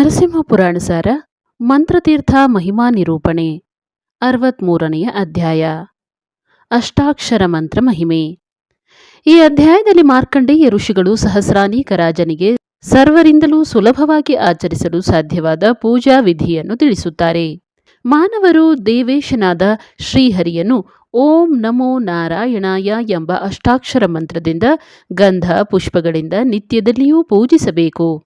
ನರಸಿಂಹ ಪುರಾಣ ಸಾರ, ಮಂತ್ರತೀರ್ಥ ಮಹಿಮಾ ನಿರೂಪಣೆ, ಅರವತ್ಮೂರನೆಯ ಅಧ್ಯಾಯ. ಅಷ್ಟಾಕ್ಷರ ಮಂತ್ರ ಮಹಿಮೆ. ಈ ಅಧ್ಯಾಯದಲ್ಲಿ ಮಾರ್ಕಂಡೇಯ ಋಷಿಗಳು ಸಹಸ್ರಾನೇಕ ರಾಜನಿಗೆ ಸರ್ವರಿಂದಲೂ ಸುಲಭವಾಗಿ ಆಚರಿಸಲು ಸಾಧ್ಯವಾದ ಪೂಜಾ ವಿಧಿಯನ್ನು ತಿಳಿಸುತ್ತಾರೆ. ಮಾನವರು ದೇವೇಶನಾದ ಶ್ರೀಹರಿಯನ್ನು ಓಂ ನಮೋ ನಾರಾಯಣಾಯ ಎಂಬ ಅಷ್ಟಾಕ್ಷರ ಮಂತ್ರದಿಂದ ಗಂಧ ಪುಷ್ಪಗಳಿಂದ ನಿತ್ಯದಲ್ಲಿಯೂ ಪೂಜಿಸಬೇಕು.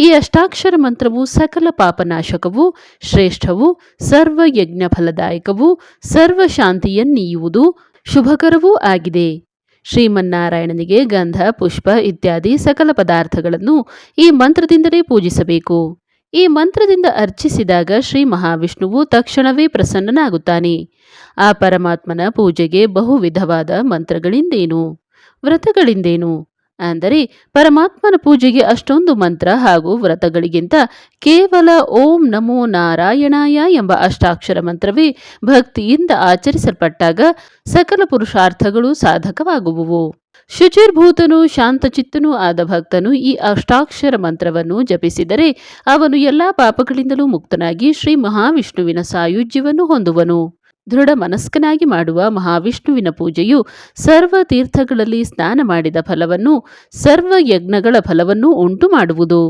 ಈ ಅಷ್ಟಾಕ್ಷರ ಮಂತ್ರವು ಸಕಲ ಪಾಪನಾಶಕವೂ, ಶ್ರೇಷ್ಠವು ಸರ್ವ ಯಜ್ಞ ಫಲದಾಯಕವು ಸರ್ವ ಶಾಂತಿಯನ್ನೀಯುವುದು ಶುಭಕರವೂ ಆಗಿದೆ. ಶ್ರೀಮನ್ನಾರಾಯಣನಿಗೆ ಗಂಧ, ಪುಷ್ಪ ಇತ್ಯಾದಿ ಸಕಲ ಪದಾರ್ಥಗಳನ್ನು ಈ ಮಂತ್ರದಿಂದಲೇ ಪೂಜಿಸಬೇಕು. ಈ ಮಂತ್ರದಿಂದ ಅರ್ಚಿಸಿದಾಗ ಶ್ರೀ ಮಹಾವಿಷ್ಣುವು ತಕ್ಷಣವೇ ಪ್ರಸನ್ನನಾಗುತ್ತಾನೆ. ಆ ಪರಮಾತ್ಮನ ಪೂಜೆಗೆ ಬಹು ವಿಧವಾದ ಮಂತ್ರಗಳಿಂದೇನು? ವ್ರತಗಳಿಂದೇನು? ಅಂದರೆ ಪರಮಾತ್ಮನ ಪೂಜೆಗೆ ಅಷ್ಟೊಂದು ಮಂತ್ರ ಹಾಗೂ ವ್ರತಗಳಿಗಿಂತ ಕೇವಲ ಓಂ ನಮೋ ನಾರಾಯಣಾಯ ಎಂಬ ಅಷ್ಟಾಕ್ಷರ ಮಂತ್ರವೇ ಭಕ್ತಿಯಿಂದ ಆಚರಿಸಲ್ಪಟ್ಟಾಗ ಸಕಲ ಪುರುಷಾರ್ಥಗಳು ಸಾಧಕವಾಗುವುವು. ಶುಚಿರ್ಭೂತನು, ಶಾಂತಚಿತ್ತನೂ ಆದ ಭಕ್ತನು ಈ ಅಷ್ಟಾಕ್ಷರ ಮಂತ್ರವನ್ನು ಜಪಿಸಿದರೆ ಅವನು ಎಲ್ಲಾ ಪಾಪಗಳಿಂದಲೂ ಮುಕ್ತನಾಗಿ ಶ್ರೀ ಮಹಾವಿಷ್ಣುವಿನ ಸಾಯುಜ್ಯವನ್ನು ಹೊಂದುವನು. ದೃಢ ಮನಸ್ಕನಾಗಿ ಮಾಡುವ ಮಹಾವಿಷ್ಣುವಿನ ಪೂಜೆಯು ಸರ್ವ ತೀರ್ಥಗಳಲ್ಲಿ ಸ್ನಾನ ಮಾಡಿದ ಫಲವನ್ನು, ಸರ್ವ ಯಜ್ಞಗಳ ಫಲವನ್ನು ಉಂಟು ಮಾಡುವುದು.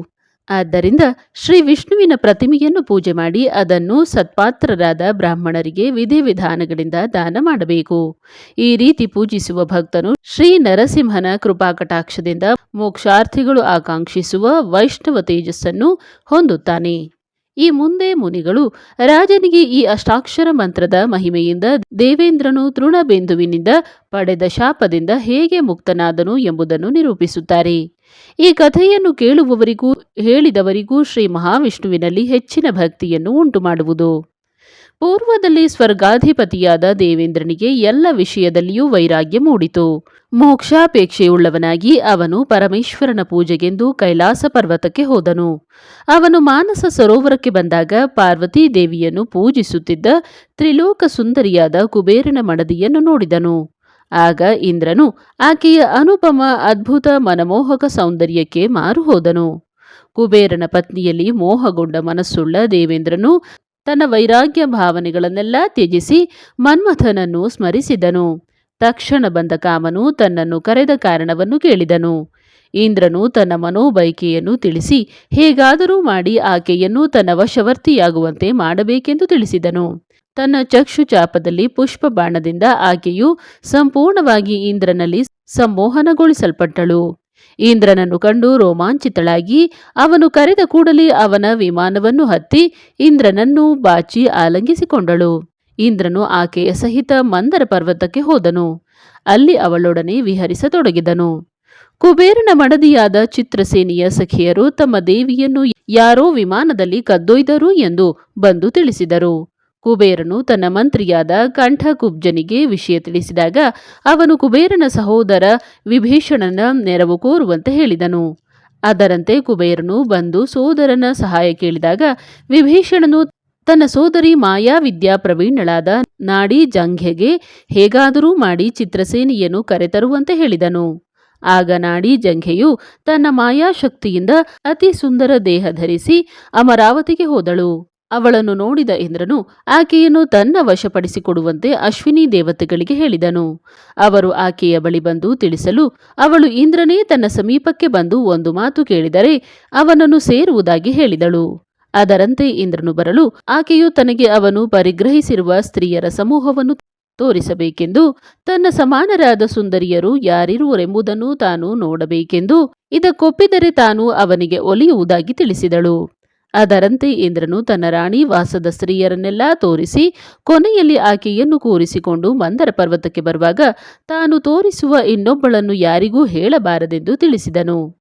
ಆದ್ದರಿಂದ ಶ್ರೀ ವಿಷ್ಣುವಿನ ಪ್ರತಿಮೆಯನ್ನು ಪೂಜೆ ಮಾಡಿ ಅದನ್ನು ಸತ್ಪಾತ್ರರಾದ ಬ್ರಾಹ್ಮಣರಿಗೆ ವಿಧಿವಿಧಾನಗಳಿಂದ ದಾನ ಮಾಡಬೇಕು. ಈ ರೀತಿ ಪೂಜಿಸುವ ಭಕ್ತನು ಶ್ರೀ ನರಸಿಂಹನ ಕೃಪಾಕಟಾಕ್ಷದಿಂದ ಮೋಕ್ಷಾರ್ಥಿಗಳು ಆಕಾಂಕ್ಷಿಸುವ ವೈಷ್ಣವ ತೇಜಸ್ಸನ್ನು ಹೊಂದುತ್ತಾನೆ. ಈ ಮುಂದೆ ಮುನಿಗಳು ರಾಜನಿಗೆ ಈ ಅಷ್ಟಾಕ್ಷರ ಮಂತ್ರದ ಮಹಿಮೆಯಿಂದ ದೇವೇಂದ್ರನು ತೃಣಬೇಂದುವಿನಿಂದ ಪಡೆದ ಶಾಪದಿಂದ ಹೇಗೆ ಮುಕ್ತನಾದನು ಎಂಬುದನ್ನು ನಿರೂಪಿಸುತ್ತಾರೆ. ಈ ಕಥೆಯನ್ನು ಕೇಳುವವರಿಗೂ, ಹೇಳಿದವರಿಗೂ ಶ್ರೀ ಮಹಾವಿಷ್ಣುವಿನಲ್ಲಿ ಹೆಚ್ಚಿನ ಭಕ್ತಿಯನ್ನು ಉಂಟು ಮಾಡುವುದು ಪೂರ್ವದಲ್ಲಿ ಸ್ವರ್ಗಾಧಿಪತಿಯಾದ ದೇವೇಂದ್ರನಿಗೆ ಎಲ್ಲ ವಿಷಯದಲ್ಲಿಯೂ ವೈರಾಗ್ಯ ಮೂಡಿತು. ಮೋಕ್ಷಾಪೇಕ್ಷೆಯುಳ್ಳವನಾಗಿ ಅವನು ಪರಮೇಶ್ವರನ ಪೂಜೆಗೆಂದು ಕೈಲಾಸ ಪರ್ವತಕ್ಕೆ ಹೋದನು. ಅವನು ಮಾನಸ ಸರೋವರಕ್ಕೆ ಬಂದಾಗ ಪಾರ್ವತೀ ದೇವಿಯನ್ನು ಪೂಜಿಸುತ್ತಿದ್ದ ತ್ರಿಲೋಕ ಸುಂದರಿಯಾದ ಕುಬೇರನ ಮಡದಿಯನ್ನು ನೋಡಿದನು. ಆಗ ಇಂದ್ರನು ಆಕೆಯ ಅನುಪಮ, ಅದ್ಭುತ ಮನಮೋಹಕ ಸೌಂದರ್ಯಕ್ಕೆ ಮಾರು ಹೋದನು ಕುಬೇರನ ಪತ್ನಿಯಲ್ಲಿ ಮೋಹಗೊಂಡ ಮನಸ್ಸುಳ್ಳ ದೇವೇಂದ್ರನು ತನ್ನ ವೈರಾಗ್ಯ ಭಾವನೆಗಳನ್ನೆಲ್ಲ ತ್ಯಜಿಸಿ ಮನ್ಮಥನನ್ನು ಸ್ಮರಿಸಿದನು. ತಕ್ಷಣ ಬಂದ ಕಾಮನು ತನ್ನನ್ನು ಕರೆದ ಕಾರಣವನ್ನು ಕೇಳಿದನು. ಇಂದ್ರನು ತನ್ನ ಮನೋಬೈಕೆಯನ್ನು ತಿಳಿಸಿ ಹೇಗಾದರೂ ಮಾಡಿ ಆಕೆಯನ್ನು ತನ್ನ ವಶವರ್ತಿಯಾಗುವಂತೆ ಮಾಡಬೇಕೆಂದು ತಿಳಿಸಿದನು. ತನ್ನ ಚಕ್ಷು ಚಾಪದಲ್ಲಿ ಪುಷ್ಪ ಬಾಣದಿಂದ ಆಕೆಯು ಸಂಪೂರ್ಣವಾಗಿ ಇಂದ್ರನಲ್ಲಿ ಸಂಮೋಹನಗೊಳಿಸಲ್ಪಟ್ಟಳು. ಇಂದ್ರನನ್ನು ಕಂಡು ರೋಮಾಂಚಿತಳಾಗಿ ಅವನು ಕರೆದ ಕೂಡಲೇ ಅವನ ವಿಮಾನವನ್ನು ಹತ್ತಿ ಇಂದ್ರನನ್ನು ಬಾಚಿ ಆಲಂಗಿಸಿಕೊಂಡಳು. ಇಂದ್ರನು ಆಕೆಯ ಸಹಿತ ಮಂದರ ಪರ್ವತಕ್ಕೆ ಹೋದನು. ಅಲ್ಲಿ ಅವಳೊಡನೆ ವಿಹರಿಸತೊಡಗಿದನು. ಕುಬೇರನ ಮಡದಿಯಾದ ಚಿತ್ರಸೇನೆಯ ಸಖಿಯರು ತಮ್ಮ ದೇವಿಯನ್ನು ಯಾರೋ ವಿಮಾನದಲ್ಲಿ ಕದ್ದೊಯ್ದರು ಎಂದು ಬಂದು ತಿಳಿಸಿದರು. ಕುಬೇರನು ತನ್ನ ಮಂತ್ರಿಯಾದ ಕಂಠಕುಬ್ಜನಿಗೆ ವಿಷಯ ತಿಳಿಸಿದಾಗ ಅವನು ಕುಬೇರನ ಸಹೋದರ ವಿಭೀಷಣನ ನೆರವು ಕೋರುವಂತೆ ಹೇಳಿದನು. ಅದರಂತೆ ಕುಬೇರನು ಬಂದು ಸೋದರನ ಸಹಾಯ ಕೇಳಿದಾಗ ವಿಭೀಷಣನು ತನ್ನ ಸೋದರಿ ಮಾಯಾವಿದ್ಯಾ ಪ್ರವೀಣಳಾದ ನಾಡಿ ಜಂಘೆಗೆ ಹೇಗಾದರೂ ಮಾಡಿ ಚಿತ್ರಸೇನೆಯನ್ನು ಕರೆತರುವಂತೆ ಹೇಳಿದನು. ಆಗ ನಾಡಿ ಜಂಘೆಯು ತನ್ನ ಮಾಯಾಶಕ್ತಿಯಿಂದ ಅತಿ ಸುಂದರ ದೇಹ ಧರಿಸಿ ಅಮರಾವತಿಗೆ ಹೋದಳು. ಅವಳನ್ನು ನೋಡಿದ ಇಂದ್ರನು ಆಕೆಯನ್ನು ತನ್ನ ವಶಪಡಿಸಿಕೊಡುವಂತೆ ಅಶ್ವಿನಿ ದೇವತೆಗಳಿಗೆ ಹೇಳಿದನು. ಅವರು ಆಕೆಯ ಬಳಿ ಬಂದು ತಿಳಿಸಲು ಅವಳು ಇಂದ್ರನೇ ತನ್ನ ಸಮೀಪಕ್ಕೆ ಬಂದು ಒಂದು ಮಾತು ಕೇಳಿದರೆ ಅವನನ್ನು ಸೇರುವುದಾಗಿ ಹೇಳಿದಳು. ಅದರಂತೆ ಇಂದ್ರನು ಬರಲು ಆಕೆಯು ತನಗೆ ಅವನು ಪರಿಗ್ರಹಿಸಿರುವ ಸ್ತ್ರೀಯರ ಸಮೂಹವನ್ನು ತೋರಿಸಬೇಕೆಂದು ತನ್ನ ಸಮಾನರಾದ ಸುಂದರಿಯರು ಯಾರಿರುವರೆಂಬುದನ್ನು ತಾನು ನೋಡಬೇಕೆಂದು ಇದಕ್ಕೊಪ್ಪಿದರೆ ತಾನು ಅವನಿಗೆ ಒಲಿಯುವುದಾಗಿ ತಿಳಿಸಿದಳು. ಅದರಂತೆ ಇಂದ್ರನು ತನ್ನ ರಾಣಿ ವಾಸದ ಸ್ತ್ರೀಯರನ್ನೆಲ್ಲ ತೋರಿಸಿ ಕೊನೆಯಲ್ಲಿ ಆಕೆಯನ್ನು ಕೂರಿಸಿಕೊಂಡು ಮಂದರ ಪರ್ವತಕ್ಕೆ ಬರುವಾಗ ತಾನು ತೋರಿಸುವ ಇನ್ನೊಬ್ಬಳನ್ನು ಯಾರಿಗೂ ಹೇಳಬಾರದೆಂದು ತಿಳಿಸಿದನು.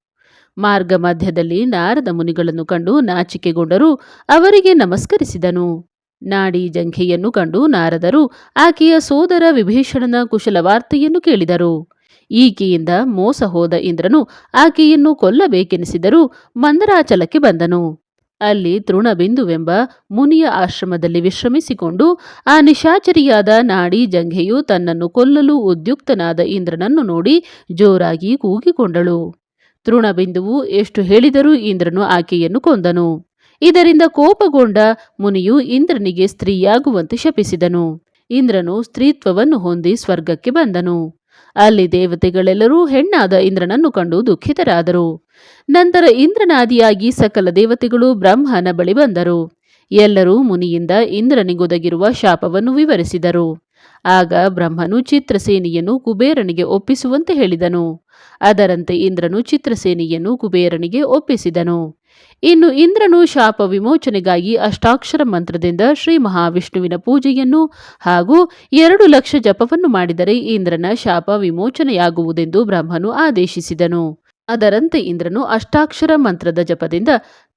ಮಾರ್ಗ ಮಧ್ಯದಲ್ಲಿ ನಾರದ ಮುನಿಗಳನ್ನು ಕಂಡು ನಾಚಿಕೆಗೊಂಡರೂ ಅವರಿಗೆ ನಮಸ್ಕರಿಸಿದನು. ನಾಡಿ ಜಂಖೆಯನ್ನು ಕಂಡು ನಾರದರು ಆಕೆಯ ಸೋದರ ವಿಭೀಷಣನ ಕುಶಲವಾರ್ತೆಯನ್ನು ಕೇಳಿದರು. ಈಕೆಯಿಂದ ಮೋಸ ಹೋದ ಇಂದ್ರನು ಆಕೆಯನ್ನು ಕೊಲ್ಲಬೇಕೆನಿಸಿದರೂ ಮಂದರಾಚಲಕ್ಕೆ ಬಂದನು. ಅಲ್ಲಿ ತೃಣಬಿಂದುವೆಂಬ ಮುನಿಯ ಆಶ್ರಮದಲ್ಲಿ ವಿಶ್ರಮಿಸಿಕೊಂಡು ಆ ನಿಶಾಚರಿಯಾದ ನಾಡಿ ಜಂಘೆಯು ತನ್ನನ್ನು ಕೊಲ್ಲಲು ಉದ್ಯುಕ್ತನಾದ ಇಂದ್ರನನ್ನು ನೋಡಿ ಜೋರಾಗಿ ಕೂಗಿಕೊಂಡಳು. ತೃಣಬಿಂದುವು ಎಷ್ಟು ಹೇಳಿದರೂ ಇಂದ್ರನು ಆಕೆಯನ್ನು ಕೊಂದನು. ಇದರಿಂದ ಕೋಪಗೊಂಡ ಮುನಿಯು ಇಂದ್ರನಿಗೆ ಸ್ತ್ರೀಯಾಗುವಂತೆ ಶಪಿಸಿದನು. ಇಂದ್ರನು ಸ್ತ್ರೀತ್ವವನ್ನು ಹೊಂದಿ ಸ್ವರ್ಗಕ್ಕೆ ಬಂದನು. ಅಲ್ಲಿ ದೇವತೆಗಳೆಲ್ಲರೂ ಹೆಣ್ಣಾದ ಇಂದ್ರನನ್ನು ಕಂಡು ದುಃಖಿತರಾದರು. ನಂತರ ಇಂದ್ರನಾದಿಯಾಗಿ ಸಕಲ ದೇವತೆಗಳು ಬ್ರಹ್ಮನ ಬಳಿ ಬಂದರು. ಎಲ್ಲರೂ ಮುನಿಯಿಂದ ಇಂದ್ರನಿಗೊದಗಿರುವ ಶಾಪವನ್ನು ವಿವರಿಸಿದರು. ಆಗ ಬ್ರಹ್ಮನು ಚಿತ್ರಸೇನಿಯನ್ನು ಕುಬೇರನಿಗೆ ಒಪ್ಪಿಸುವಂತೆ ಹೇಳಿದನು. ಅದರಂತೆ ಇಂದ್ರನು ಚಿತ್ರಸೇನಿಯನ್ನು ಕುಬೇರನಿಗೆ ಒಪ್ಪಿಸಿದನು. ಇನ್ನು ಇಂದ್ರನು ಶಾಪ ವಿಮೋಚನೆಗಾಗಿ ಅಷ್ಟಾಕ್ಷರ ಮಂತ್ರದಿಂದ ಶ್ರೀ ಮಹಾವಿಷ್ಣುವಿನ ಪೂಜೆಯನ್ನು ಹಾಗೂ ಎರಡು ಲಕ್ಷ ಜಪವನ್ನು ಮಾಡಿದರೆ ಇಂದ್ರನ ಶಾಪ ವಿಮೋಚನೆಯಾಗುವುದೆಂದು ಬ್ರಹ್ಮನು ಆದೇಶಿಸಿದನು. ಅದರಂತೆ ಇಂದ್ರನು ಅಷ್ಟಾಕ್ಷರ ಮಂತ್ರದ ಜಪದಿಂದ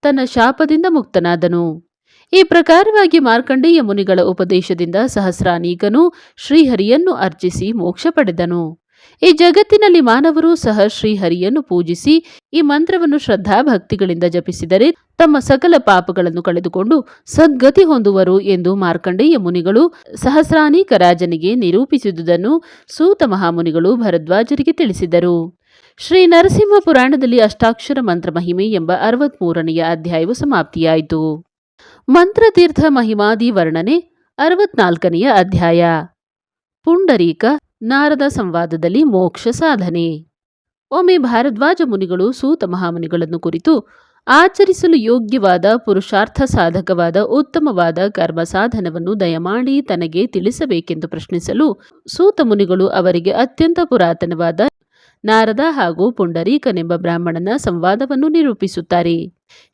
ತನ್ನ ಶಾಪದಿಂದ ಮುಕ್ತನಾದನು. ಈ ಪ್ರಕಾರವಾಗಿ ಮಾರ್ಕಂಡೇಯ ಮುನಿಗಳ ಉಪದೇಶದಿಂದ ಸಹಸ್ರಾನೀಕನು ಶ್ರೀಹರಿಯನ್ನು ಅರ್ಚಿಸಿ ಮೋಕ್ಷ ಪಡೆದನು. ಈ ಜಗತ್ತಿನಲ್ಲಿ ಮಾನವರು ಸಹ ಶ್ರೀಹರಿಯನ್ನು ಪೂಜಿಸಿ ಈ ಮಂತ್ರವನ್ನು ಶ್ರದ್ಧಾ ಭಕ್ತಿಗಳಿಂದ ಜಪಿಸಿದರೆ ತಮ್ಮ ಸಕಲ ಪಾಪಗಳನ್ನು ಕಳೆದುಕೊಂಡು ಸದ್ಗತಿ ಹೊಂದುವರು ಎಂದು ಮಾರ್ಕಂಡೇಯ ಮುನಿಗಳು ಸಹಸ್ರಾನೇಕ ರಾಜನಿಗೆ ನಿರೂಪಿಸಿದುದನ್ನು ಸೂತ ಮಹಾಮುನಿಗಳು ಭರದ್ವಾಜರಿಗೆ ತಿಳಿಸಿದರು. ಶ್ರೀ ನರಸಿಂಹ ಪುರಾಣದಲ್ಲಿ ಅಷ್ಟಾಕ್ಷರ ಮಂತ್ರ ಮಹಿಮೆ ಎಂಬ ಅರವತ್ಮೂರನೆಯ ಅಧ್ಯಾಯವು ಸಮಾಪ್ತಿಯಾಯಿತು. ಮಂತ್ರತೀರ್ಥ ಮಹಿಮಾದಿ ವರ್ಣನೆ ಅರವತ್ನಾಲ್ಕನೆಯ ಅಧ್ಯಾಯ. ಪುಂಡರೀಕ ನಾರದ ಸಂವಾದದಲ್ಲಿ ಮೋಕ್ಷ ಸಾಧನೆ. ಒಮ್ಮೆ ಭಾರದ್ವಾಜ ಮುನಿಗಳು ಸೂತ ಮಹಾಮುನಿಗಳನ್ನು ಕುರಿತು ಆಚರಿಸಲು ಯೋಗ್ಯವಾದ ಪುರುಷಾರ್ಥ ಸಾಧಕವಾದ ಉತ್ತಮವಾದ ಕರ್ಮ ಸಾಧನವನ್ನು ದಯಮಾಡಿ ತನಗೆ ತಿಳಿಸಬೇಕೆಂದು ಪ್ರಶ್ನಿಸಲು ಸೂತ ಮುನಿಗಳು ಅವರಿಗೆ ಅತ್ಯಂತ ಪುರಾತನವಾದ ನಾರದ ಹಾಗೂ ಪುಂಡರೀಕನೆಂಬ ಬ್ರಾಹ್ಮಣನ ಸಂವಾದವನ್ನು ನಿರೂಪಿಸುತ್ತಾರೆ.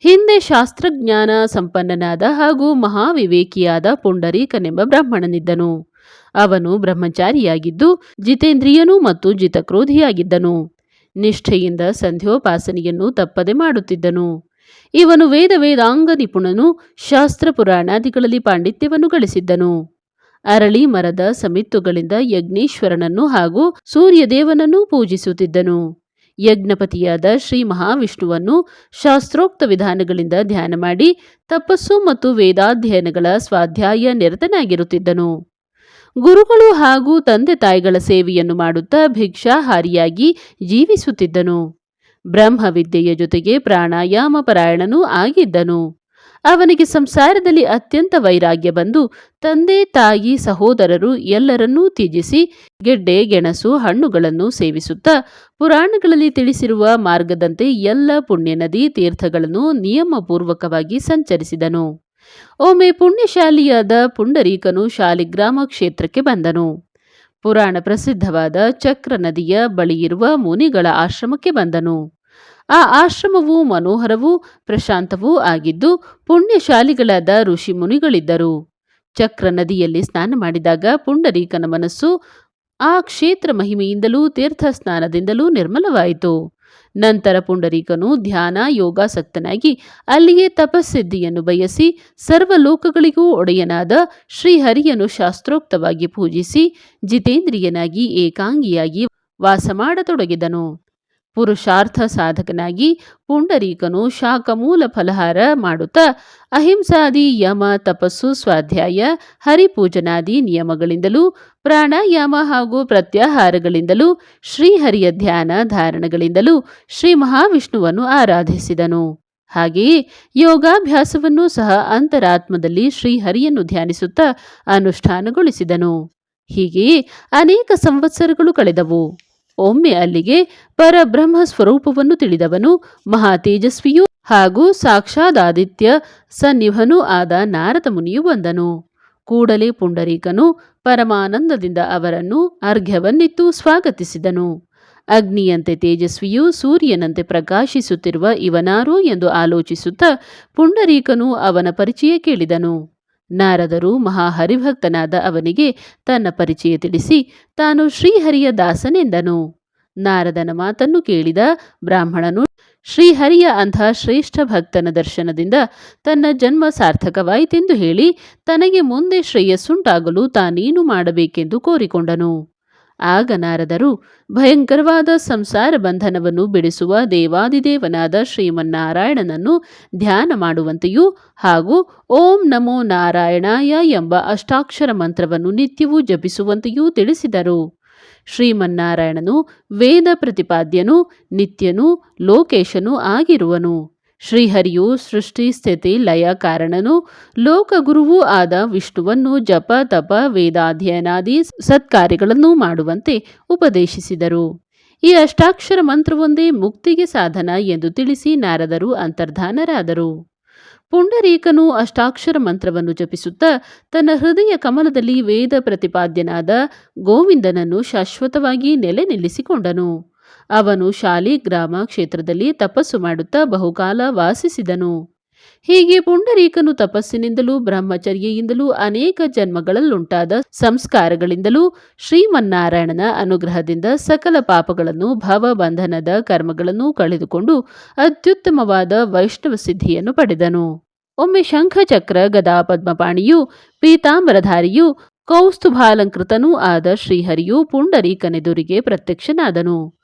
ಹಿಂದೆ ಶಾಸ್ತ್ರಜ್ಞಾನ ಸಂಪನ್ನನಾದ ಹಾಗೂ ಮಹಾವಿವೇಕಿಯಾದ ಪುಂಡರೀಕನೆಂಬ ಬ್ರಾಹ್ಮಣನಿದ್ದನು. ಅವನು ಬ್ರಹ್ಮಚಾರಿಯಾಗಿದ್ದು ಜಿತೇಂದ್ರಿಯನು ಮತ್ತು ಜಿತಕ್ರೋಧಿಯಾಗಿದ್ದನು. ನಿಷ್ಠೆಯಿಂದ ಸಂಧ್ಯೋಪಾಸನೆಯನ್ನು ತಪ್ಪದೆ ಮಾಡುತ್ತಿದ್ದನು. ಇವನು ವೇದ ವೇದಾಂಗ ನಿಪುಣನು, ಶಾಸ್ತ್ರ ಪುರಾಣಾದಿಗಳಲ್ಲಿ ಪಾಂಡಿತ್ಯವನ್ನು ಗಳಿಸಿದ್ದನು. ಅರಳಿ ಮರದ ಸಮಿತ್ತುಗಳಿಂದ ಯಜ್ಞೇಶ್ವರನನ್ನು ಹಾಗೂ ಸೂರ್ಯದೇವನನ್ನು ಪೂಜಿಸುತ್ತಿದ್ದನು. ಯಜ್ಞಪತಿಯಾದ ಶ್ರೀ ಮಹಾವಿಷ್ಣುವನ್ನು ಶಾಸ್ತ್ರೋಕ್ತ ವಿಧಾನಗಳಿಂದ ಧ್ಯಾನ ಮಾಡಿ ತಪಸ್ಸು ಮತ್ತು ವೇದಾಧ್ಯಯನಗಳ ಸ್ವಾಧ್ಯಾಯ ನಿರತನಾಗಿರುತ್ತಿದ್ದನು. ಗುರುಗಳು ಹಾಗೂ ತಂದೆ ತಾಯಿಗಳ ಸೇವೆಯನ್ನು ಮಾಡುತ್ತಾ ಭಿಕ್ಷಾಹಾರಿಯಾಗಿ ಜೀವಿಸುತ್ತಿದ್ದನು. ಬ್ರಹ್ಮವಿದ್ಯೆಯ ಜೊತೆಗೆ ಪ್ರಾಣಾಯಾಮ ಪರಾಯಣನೂ ಆಗಿದ್ದನು. ಅವನಿಗೆ ಸಂಸಾರದಲ್ಲಿ ಅತ್ಯಂತ ವೈರಾಗ್ಯ ಬಂದು ತಂದೆ ತಾಯಿ ಸಹೋದರರು ಎಲ್ಲರನ್ನೂ ತ್ಯಜಿಸಿ ಗೆಡ್ಡೆ, ಗೆಣಸು, ಹಣ್ಣುಗಳನ್ನು ಸೇವಿಸುತ್ತಾ ಪುರಾಣಗಳಲ್ಲಿ ತಿಳಿಸಿರುವ ಮಾರ್ಗದಂತೆ ಎಲ್ಲ ಪುಣ್ಯ ನದಿ ತೀರ್ಥಗಳನ್ನು ನಿಯಮಪೂರ್ವಕವಾಗಿ ಸಂಚರಿಸಿದನು. ಒಮ್ಮೆ ಪುಣ್ಯಶಾಲಿಯಾದ ಪುಂಡರೀಕನು ಶಾಲಿಗ್ರಾಮ ಕ್ಷೇತ್ರಕ್ಕೆ ಬಂದನು. ಪುರಾಣ ಪ್ರಸಿದ್ಧವಾದ ಚಕ್ರ ನದಿಯ ಬಳಿಯಿರುವ ಮುನಿಗಳ ಆಶ್ರಮಕ್ಕೆ ಬಂದನು. ಆ ಆಶ್ರಮವು ಮನೋಹರವೂ ಪ್ರಶಾಂತವೂ ಆಗಿದ್ದು ಪುಣ್ಯಶಾಲಿಗಳಾದ ಋಷಿ ಮುನಿಗಳಿದ್ದರು. ಚಕ್ರ ನದಿಯಲ್ಲಿ ಸ್ನಾನ ಮಾಡಿದಾಗ ಪುಂಡರೀಕನ ಮನಸ್ಸು ಆ ಕ್ಷೇತ್ರ ಮಹಿಮೆಯಿಂದಲೂ ತೀರ್ಥ ಸ್ನಾನದಿಂದಲೂ ನಿರ್ಮಲವಾಯಿತು. ನಂತರ ಪುಂಡರೀಕನು ಧ್ಯಾನ ಯೋಗಾಸಕ್ತನಾಗಿ ಅಲ್ಲಿಯೇ ತಪಸ್ಸಿದ್ಧಿಯನ್ನು ಬಯಸಿ ಸರ್ವ ಲೋಕಗಳಿಗೂ ಒಡೆಯನಾದ ಶ್ರೀಹರಿಯನ್ನು ಶಾಸ್ತ್ರೋಕ್ತವಾಗಿ ಪೂಜಿಸಿ ಜಿತೇಂದ್ರಿಯನಾಗಿ ಏಕಾಂಗಿಯಾಗಿ ವಾಸ ಮಾಡತೊಡಗಿದನು. ಪುರುಷಾರ್ಥ ಸಾಧಕನಾಗಿ ಪುಂಡರೀಕನು ಶಾಖಮೂಲ ಫಲಹಾರ ಮಾಡುತ್ತಾ ಅಹಿಂಸಾದಿ ಯಮ ತಪಸ್ಸು ಸ್ವಾಧ್ಯಾಯ ಹರಿಪೂಜನಾದಿ ನಿಯಮಗಳಿಂದಲೂ ಪ್ರಾಣಾಯಾಮ ಹಾಗೂ ಪ್ರತ್ಯಾಹಾರಗಳಿಂದಲೂ ಶ್ರೀಹರಿಯ ಧ್ಯಾನ ಧಾರಣಗಳಿಂದಲೂ ಶ್ರೀ ಮಹಾವಿಷ್ಣುವನ್ನು ಆರಾಧಿಸಿದನು. ಹಾಗೆಯೇ ಯೋಗಾಭ್ಯಾಸವನ್ನು ಸಹ ಅಂತರಾತ್ಮದಲ್ಲಿ ಶ್ರೀಹರಿಯನ್ನು ಧ್ಯಾನಿಸುತ್ತಾ ಅನುಷ್ಠಾನಗೊಳಿಸಿದನು. ಹೀಗೆಯೇ ಅನೇಕ ಸಂವತ್ಸರಗಳು ಕಳೆದವು. ಒಮ್ಮೆ ಅಲ್ಲಿಗೆ ಪರಬ್ರಹ್ಮ ಸ್ವರೂಪವನ್ನು ತಿಳಿದವನು ಮಹಾತೇಜಸ್ವಿಯು ಹಾಗೂ ಸಾಕ್ಷಾದಾದಿತ್ಯ ಸನ್ನಿಭನೂ ಆದ ನಾರದ ಮುನಿಯು ಬಂದನು. ಕೂಡಲೇ ಪುಂಡರೀಕನು ಪರಮಾನಂದದಿಂದ ಅವರನ್ನು ಅರ್ಘ್ಯವನ್ನಿತ್ತು ಸ್ವಾಗತಿಸಿದನು. ಅಗ್ನಿಯಂತೆ ತೇಜಸ್ವಿಯು ಸೂರ್ಯನಂತೆ ಪ್ರಕಾಶಿಸುತ್ತಿರುವ ಇವನಾರು ಎಂದು ಆಲೋಚಿಸುತ್ತಾ ಪುಂಡರೀಕನು ಅವನ ಪರಿಚಯ ಕೇಳಿದನು. ನಾರದರು ಮಹಾಹರಿಭಕ್ತನಾದ ಅವನಿಗೆ ತನ್ನ ಪರಿಚಯ ತಿಳಿಸಿ, ತಾನು ಶ್ರೀಹರಿಯ ದಾಸನೆಂದನು. ನಾರದನ ಮಾತನ್ನು ಕೇಳಿದ ಬ್ರಾಹ್ಮಣನು, ಶ್ರೀಹರಿಯ ಅಂಥ ಶ್ರೇಷ್ಠ ಭಕ್ತನ ದರ್ಶನದಿಂದ ತನ್ನ ಜನ್ಮ ಸಾರ್ಥಕವಾಯಿತೆಂದು ಹೇಳಿ, ತನಗೆ ಮುಂದೆ ಶ್ರೇಯಸ್ಸುಂಟಾಗಲು ತಾನೇನು ಮಾಡಬೇಕೆಂದು ಕೋರಿಕೊಂಡನು. ಆಗ ನಾರದರು ಭಯಂಕರವಾದ ಸಂಸಾರ ಬಂಧನವನ್ನು ಬಿಡಿಸುವ ದೇವಾದಿದೇವನಾದ ಶ್ರೀಮನ್ನಾರಾಯಣನನ್ನು ಧ್ಯಾನ ಮಾಡುವಂತೆಯೂ ಹಾಗೂ ಓಂ ನಮೋ ನಾರಾಯಣಾಯ ಎಂಬ ಅಷ್ಟಾಕ್ಷರ ಮಂತ್ರವನ್ನು ನಿತ್ಯವೂ ಜಪಿಸುವಂತೆಯೂ ತಿಳಿಸಿದರು. ಶ್ರೀಮನ್ನಾರಾಯಣನು ವೇದ ಪ್ರತಿಪಾದ್ಯನು, ನಿತ್ಯನೂ, ಲೋಕೇಶನೂ ಆಗಿರುವನು. ಶ್ರೀಹರಿಯು ಸೃಷ್ಟಿ, ಸ್ಥಿತಿ, ಲಯ ಕಾರಣನು. ಲೋಕಗುರುವೂ ಆದ ವಿಷ್ಣುವನ್ನು ಜಪ, ತಪ, ವೇದಾಧ್ಯಯನಾದಿ ಸತ್ಕಾರ್ಯಗಳನ್ನು ಮಾಡುವಂತೆ ಉಪದೇಶಿಸಿದರು. ಈ ಅಷ್ಟಾಕ್ಷರ ಮಂತ್ರವೊಂದೇ ಮುಕ್ತಿಗೆ ಸಾಧನ ಎಂದು ತಿಳಿಸಿ ನಾರದರು ಅಂತರ್ಧಾನರಾದರು. ಪುಂಡರೀಕನು ಅಷ್ಟಾಕ್ಷರ ಮಂತ್ರವನ್ನು ಜಪಿಸುತ್ತಾ ತನ್ನ ಹೃದಯ ಕಮಲದಲ್ಲಿ ವೇದ ಪ್ರತಿಪಾದ್ಯನಾದ ಗೋವಿಂದನನ್ನು ಶಾಶ್ವತವಾಗಿ ನೆಲೆ ನಿಲ್ಲಿಸಿಕೊಂಡನು. ಅವನು ಶಾಲಿಗ್ರಾಮ ಕ್ಷೇತ್ರದಲ್ಲಿ ತಪಸ್ಸು ಮಾಡುತ್ತಾ ಬಹುಕಾಲ ವಾಸಿಸಿದನು. ಹೀಗೆ ಪುಂಡರೀಕನು ತಪಸ್ಸಿನಿಂದಲೂ ಬ್ರಹ್ಮಚರ್ಯೆಯಿಂದಲೂ ಅನೇಕ ಜನ್ಮಗಳಲ್ಲುಂಟಾದ ಸಂಸ್ಕಾರಗಳಿಂದಲೂ ಶ್ರೀಮನ್ನಾರಾಯಣನ ಅನುಗ್ರಹದಿಂದ ಸಕಲ ಪಾಪಗಳನ್ನು, ಭವಬಂಧನದ ಕರ್ಮಗಳನ್ನು ಕಳೆದುಕೊಂಡು ಅತ್ಯುತ್ತಮವಾದ ವೈಷ್ಣವ ಸಿದ್ಧಿಯನ್ನು ಪಡೆದನು. ಒಮ್ಮೆ ಶಂಖಚಕ್ರ ಗದಾ ಪದ್ಮಪಾಣಿಯು ಪೀತಾಂಬರಧಾರಿಯು, ಕೌಸ್ತುಭಾಲಂಕೃತನೂ ಆದ ಶ್ರೀಹರಿಯು ಪುಂಡರೀಕನೆದುರಿಗೆ ಪ್ರತ್ಯಕ್ಷನಾದನು.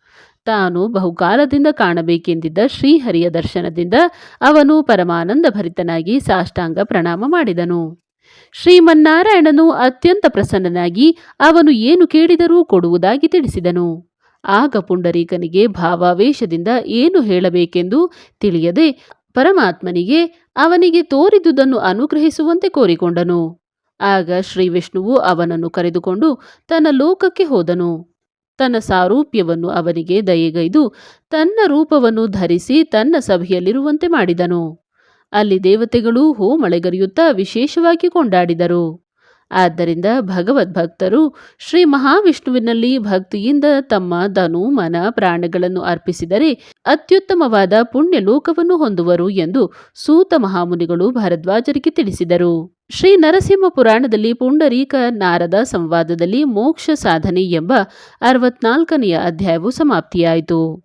ತಾನು ಬಹುಕಾಲದಿಂದ ಕಾಣಬೇಕೆಂದಿದ್ದ ಶ್ರೀಹರಿಯ ದರ್ಶನದಿಂದ ಅವನು ಪರಮಾನಂದ ಭರಿತನಾಗಿ ಸಾಷ್ಟಾಂಗ ಪ್ರಣಾಮ ಮಾಡಿದನು. ಶ್ರೀಮನ್ನಾರಾಯಣನು ಅತ್ಯಂತ ಪ್ರಸನ್ನನಾಗಿ ಅವನು ಏನು ಕೇಳಿದರೂ ಕೊಡುವುದಾಗಿ ತಿಳಿಸಿದನು. ಆಗ ಪುಂಡರೀಕನಿಗೆ ಭಾವಾವೇಶದಿಂದ ಏನು ಹೇಳಬೇಕೆಂದು ತಿಳಿಯದೆ ಪರಮಾತ್ಮನಿಗೆ ಅವನಿಗೆ ತೋರಿದುದನ್ನು ಅನುಗ್ರಹಿಸುವಂತೆ ಕೋರಿಕೊಂಡನು. ಆಗ ಶ್ರೀ ವಿಷ್ಣುವು ಅವನನ್ನು ಕರೆದುಕೊಂಡು ತನ್ನ ಲೋಕಕ್ಕೆ ಹೋದನು. ತನ್ನ ಸಾರೂಪ್ಯವನ್ನು ಅವನಿಗೆ ದಯೆಗೈದು ತನ್ನ ರೂಪವನ್ನು ಧರಿಸಿ ತನ್ನ ಸಭೆಯಲ್ಲಿರುವಂತೆ ಮಾಡಿದನು. ಅಲ್ಲಿ ದೇವತೆಗಳು ಹೂಮಳೆಗರೆಯುತ್ತಾ ವಿಶೇಷವಾಗಿ ಕೊಂಡಾಡಿದರು. ಆದ್ದರಿಂದ ಭಗವದ್ಭಕ್ತರು ಶ್ರೀ ಮಹಾವಿಷ್ಣುವಿನಲ್ಲಿ ಭಕ್ತಿಯಿಂದ ತಮ್ಮ ಧನು, ಮನ, ಪ್ರಾಣಗಳನ್ನು ಅರ್ಪಿಸಿದರೆ ಅತ್ಯುತ್ತಮವಾದ ಪುಣ್ಯ ಲೋಕವನ್ನು ಹೊಂದುವರು ಎಂದು ಸೂತ ಮಹಾಮುನಿಗಳು ಭರದ್ವಾಜರಿಗೆ ತಿಳಿಸಿದರು. ಶ್ರೀ ನರಸಿಂಹ ಪುರಾಣದಲ್ಲಿ ಪುಂಡರೀಕ ನಾರದ ಸಂವಾದದಲ್ಲಿ ಮೋಕ್ಷ ಸಾಧನೆ ಎಂಬ ಅರವತ್ನಾಲ್ಕನೆಯ ಅಧ್ಯಾಯವು ಸಮಾಪ್ತಿಯಾಯಿತು.